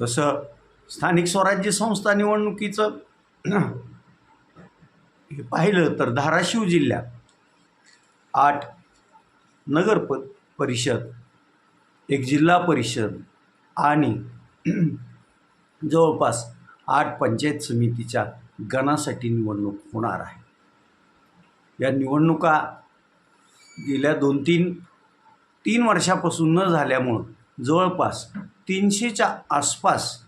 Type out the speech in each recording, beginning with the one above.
तसं स्थानिक स्वराज्य संस्था निवडणुकीचं हे पाहिलं तर धाराशिव जिल्ह्यात आठ नगर प परिषद एक जिल्हा परिषद आणि जवळपास आठ पंचायत समितीच्या गणासाठी निवडणूक होणार आहे. या निवडणुका गेल्या दोन तीन तीन वर्षापासून न झाल्यामुळं जवळपास तीनशेच्या आसपास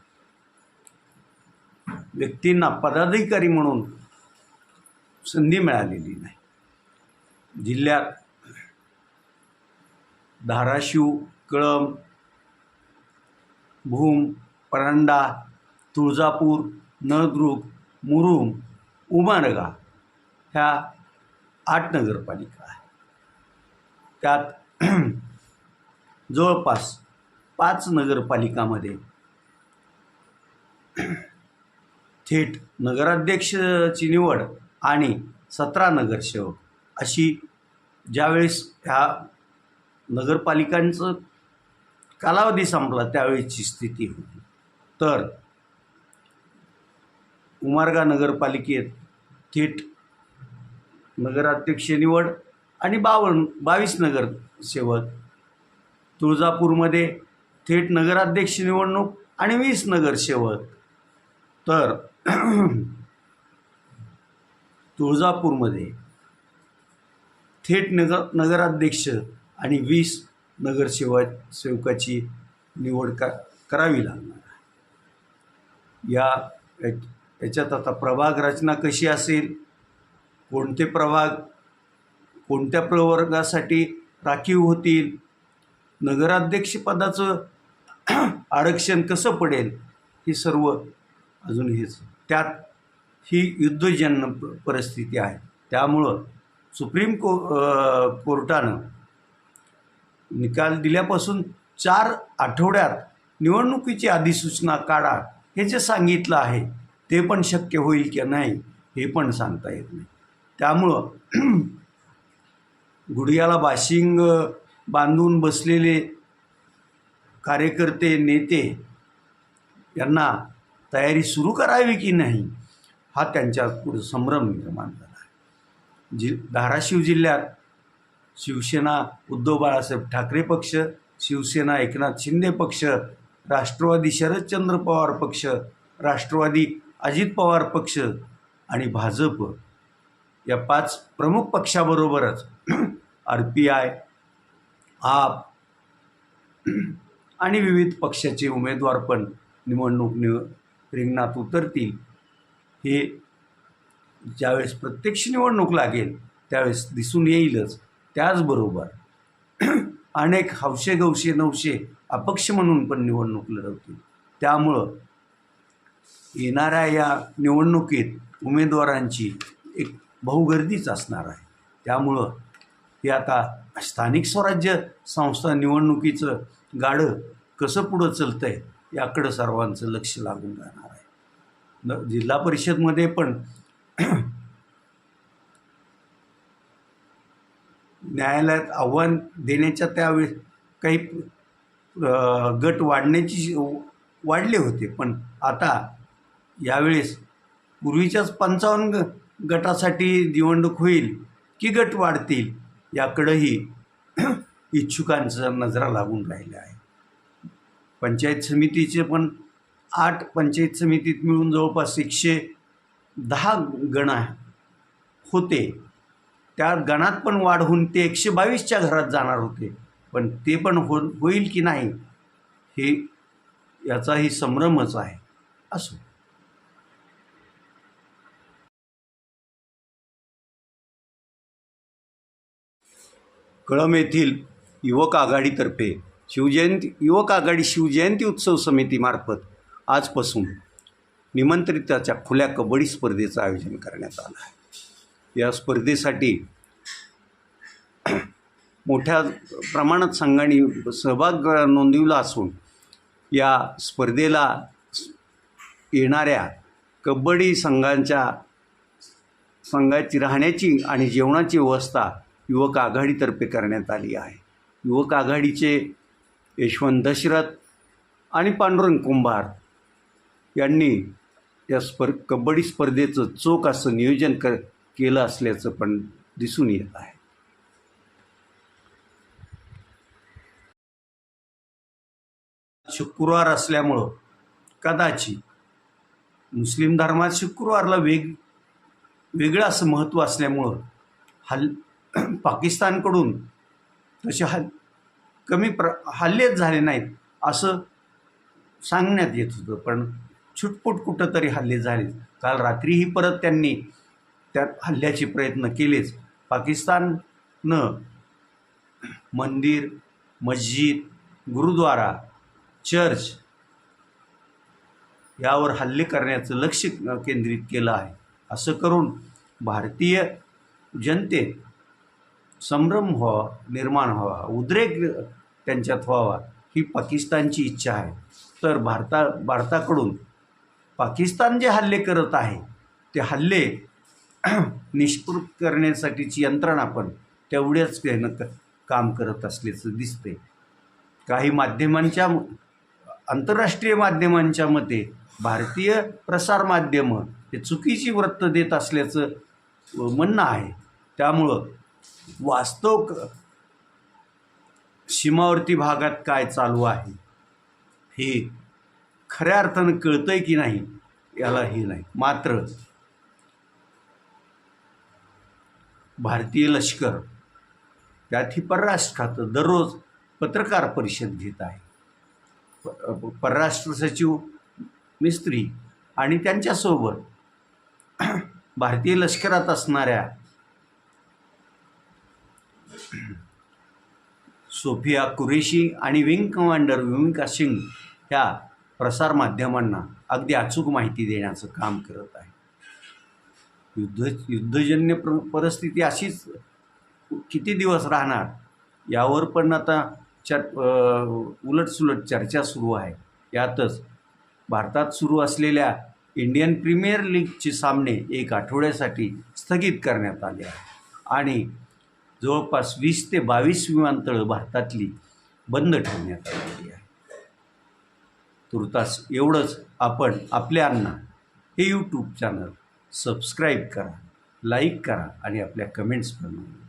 व्यक्तींना पदाधिकारी म्हणून संधी मिळालेली नाही. जिल्ह्यात धाराशिव कळंब भूम परांडा तुळजापूर नळदुर्ग मुरुम उमारगा ह्या आठ नगरपालिका आहे त्यात जवळपास पाच नगरपालिकामध्ये. थेट नगराध्यक्षची निवड आणि सतरा नगरसेवक अशी ज्यावेळेस ह्या नगरपालिकांचं कालावधी संपला त्यावेळेसची स्थिती होती. तर उमारगा नगरपालिकेत थेट नगराध्यक्ष निवड आणि बावन्न बावीस नगरसेवक तुळजापूरमध्ये थेट नगराध्यक्ष निवडणूक आणि वीस नगरसेवक तर तुळजापूरमध्ये थेट नगर नगराध्यक्ष आणि वीस नगरसेवक सेवकाची निवड का करावी लागणार या- याच्यात आता प्रभाग रचना कशी असेल? कोणते प्रभाग कोणत्या प्रवर्गासाठी राखीव होतील? नगराध्यक्षपदाचं आरक्षण कसं पडेल हे सर्व अजून हेच. त्यात ही युद्धजन्य प- परिस्थिती आहे. त्यामुळं सुप्रीम को कोर्टानं निकाल दिल्यापासून चार आठवड्यात निवडणुकीची अधिसूचना काढा हे जे सांगितलं आहे ते पण शक्य होईल की नाही हे पण सांगता येत नाही. त्यामुळं गुडघ्याला बाशिंग बांधून बसलेले कार्यकर्ते नेते यांना तयारी सुरू करावी की नाही हा त्यांच्या पुढे संभ्रम निर्माण झाला आहे. जि धाराशिव जिल्ह्यात शिवसेना उद्धव बाळासाहेब ठाकरे पक्ष शिवसेना एकनाथ शिंदे पक्ष राष्ट्रवादी शरदचंद्र पवार पक्ष राष्ट्रवादी अजित पवार पक्ष आणि भाजप या पाच प्रमुख पक्षाबरोबरच आर पी आय आप आणि विविध पक्षाचे उमेदवार पण निवडणूक निव रिंगणात उतरतील. हे ज्यावेळेस प्रत्यक्ष निवडणूक लागेल त्यावेळेस दिसून येईलच. त्याचबरोबर अनेक हौशे गवशे नवशे अपक्ष म्हणून पण निवडणूक लढवतील. त्यामुळं येणाऱ्या या निवडणुकीत उमेदवारांची एक बहुगर्दीच असणार आहे. त्यामुळं हे आता स्थानिक स्वराज्य संस्था निवडणुकीचं गाडं कसं पुढं चालतं आहे याकडं सर्वांचं लक्ष लागून राहणार आहे. न जिल्हा परिषदमध्ये पण न्यायालयात आव्हान देण्याच्या त्यावेळेस काही गट वाढण्याची वाढले होते पण आता यावेळेस पूर्वीच्याच पंचावन्न ग गटासाठी निवडणूक होईल की गट वाढतील? याकडंही इच्छुकांचा नजरा लागून राहिल्या आहे पंचायत समितीचे पण आठ पंचायत समितीत मिळून जवळपास एकशे दहा गण होते. त्या गणात पण वाढ होऊन ते एकशे बावीसच्या घरात जाणार होते. पण ते पण हो होईल की नाही हे याचाही संभ्रमच आहे असो. कळम येथील युवक आघाडीतर्फे शिवजयंती युवक आघाडी शिवजयंती उत्सव समितीमार्फत आजपासून निमंत्रिताच्या खुल्या कबड्डी स्पर्धेचं आयोजन करण्यात आलं आहे. या स्पर्धेसाठी मोठ्या प्रमाणात संघांनी सहभाग नोंदविला असून या स्पर्धेला येणाऱ्या कबड्डी संघांच्या संघाची राहण्याची आणि जेवणाची व्यवस्था युवक आघाडीतर्फे करण्यात आली आहे. युवक आघाडीचे यशवंत दशरथ आणि पांडुरंग कुंभार यांनी या स्पर कबड्डी स्पर्धेचं चोख असं नियोजन कर केलं असल्याचं पण दिसून येत आहे. शुक्रवार असल्यामुळं कदाचित मुस्लिम धर्मात शुक्रवारला वेग वेगळं असं महत्त्व असल्यामुळं हल पाकिस्तानकडून तसे हल कमी प्र हल्लेच झाले नाहीत असं सांगण्यात येत होतं. पण छुटपुट कुठंतरी हल्ले झाले. काल रात्रीही परत त्यांनी त्यात हल्ल्याचे प्रयत्न केलेच. पाकिस्ताननं मंदिर मस्जिद गुरुद्वारा चर्च यावर हल्ले करण्याचं लक्ष केंद्रित केलं आहे. असं करून भारतीय जनतेत संभ्रम व्हावा निर्माण व्हावा उद्रेक त्यांच्यात व्हावा ही पाकिस्तानची इच्छा आहे. तर भारता भारताकडून पाकिस्तान जे हल्ले करत आहे ते हल्ले निष्कृत करण्यासाठीची यंत्रणा पण तेवढ्याच त्यानं क काम करत असल्याचं दिसते काही माध्यमांच्या आंतरराष्ट्रीय माध्यमांच्या मते भारतीय प्रसारमाध्यमं हे चुकीची वृत्त देत असल्याचं म्हणणं आहे. त्यामुळं वास्तव सीमावर्ती भागात काय चालू आहे हे खऱ्या अर्थानं कळतंय की नाही याला हे नाही. मात्र भारतीय लष्कर त्यात ही परराष्ट्र खातं दररोज पत्रकार परिषद घेत आहे. परराष्ट्र सचिव मिस्त्री आणि त्यांच्यासोबत भारतीय लष्करात असणाऱ्या सोफिया कुरेशी आणि विंग कमांडर विमिका सिंग ह्या प्रसारमाध्यमांना अगदी अचूक माहिती देण्याचं काम करत आहे. युद्ध युद्धजन्य प्र परिस्थिती अशीच किती दिवस राहणार यावर पण आता चर उलटसुलट चर्चा सुरू आहे. यातच भारतात सुरू असलेल्या इंडियन प्रीमियर लीगचे सामने एक आठवड्यासाठी स्थगित करण्यात आले आहे आणि जवळपास वीस ते बावीस विमानतळं भारतातली बंद ठेवण्यात आलेली आहे. तुर्तास एवढंच आपण आपल्यांना हे यूट्यूब चॅनल सबस्क्राईब करा लाईक करा आणि आपल्या कमेंट्स बनवा